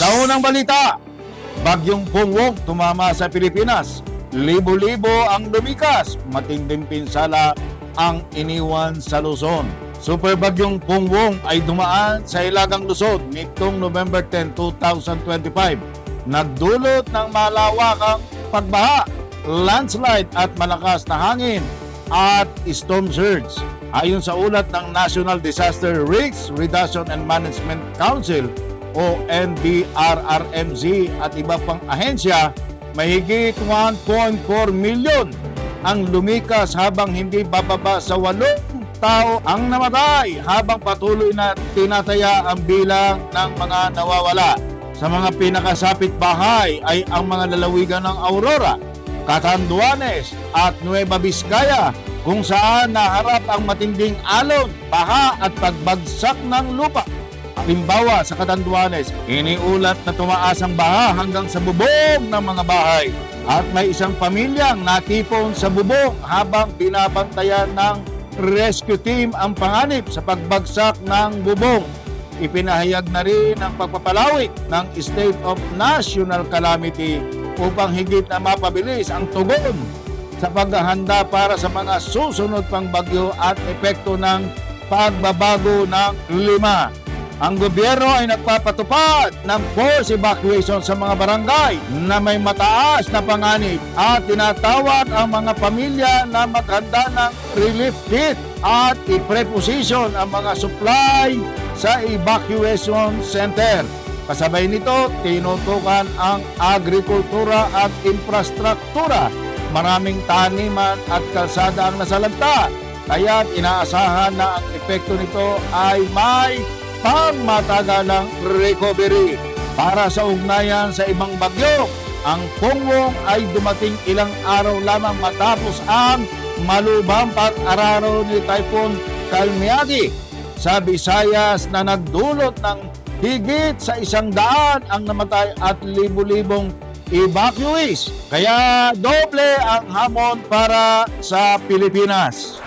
Sa unang balita, Bagyong Pungwong tumama sa Pilipinas. Libo-libo ang lumikas. Matinding pinsala ang iniwan sa Luzon. Super Bagyong Pungwong ay dumaan sa Hilagang Luzon nitong November 10, 2025. Nagdulot ng malawakang pagbaha, landslide at malakas na hangin at storm surge. Ayon sa ulat ng National Disaster Risk Reduction and Management Council o NDRRMZ at iba pang ahensya, mahigit 1.4 milyon ang lumikas habang hindi bababa sa walong tao ang namatay habang patuloy na tinataya ang bilang ng mga nawawala. Sa mga pinakasapit bahay ay ang mga lalawigan ng Aurora, Catanduanes at Nueva Vizcaya kung saan naharap ang matinding alon, baha at pagbagsak ng lupa. Halimbawa sa Catanduanes, iniulat na tumaas ang baha hanggang sa bubong ng mga bahay at may isang pamilyang natipon sa bubong habang binabantayan ng rescue team ang panganib sa pagbagsak ng bubong. Ipinahayag na rin ang pagpapalawik ng state of national calamity upang higit na mapabilis ang tugon sa paghahanda para sa mga susunod pang bagyo at epekto ng pagbabago ng klima. Ang gobyerno ay nagpapatupad ng force evacuation sa mga barangay na may mataas na panganib at tinatawag ang mga pamilya na maghanda ng relief kit at i-preposition ang mga supply sa evacuation center. Kasabay nito, tinutukan ang agrikultura at infrastruktura. Maraming taniman at kalsada ang nasalanta. Kaya inaasahan na ang epekto nito ay may pangmatagalang recovery. Para sa ugnayan sa ibang bagyo, ang Pungwong ay dumating ilang araw lamang matapos ang malubhang pag-araro ni Typhoon Kalmiagi sa Visayas na nagdulot ng higit sa isang daan ang namatay at libu-libong evacuees. Kaya doble ang hamon para sa Pilipinas.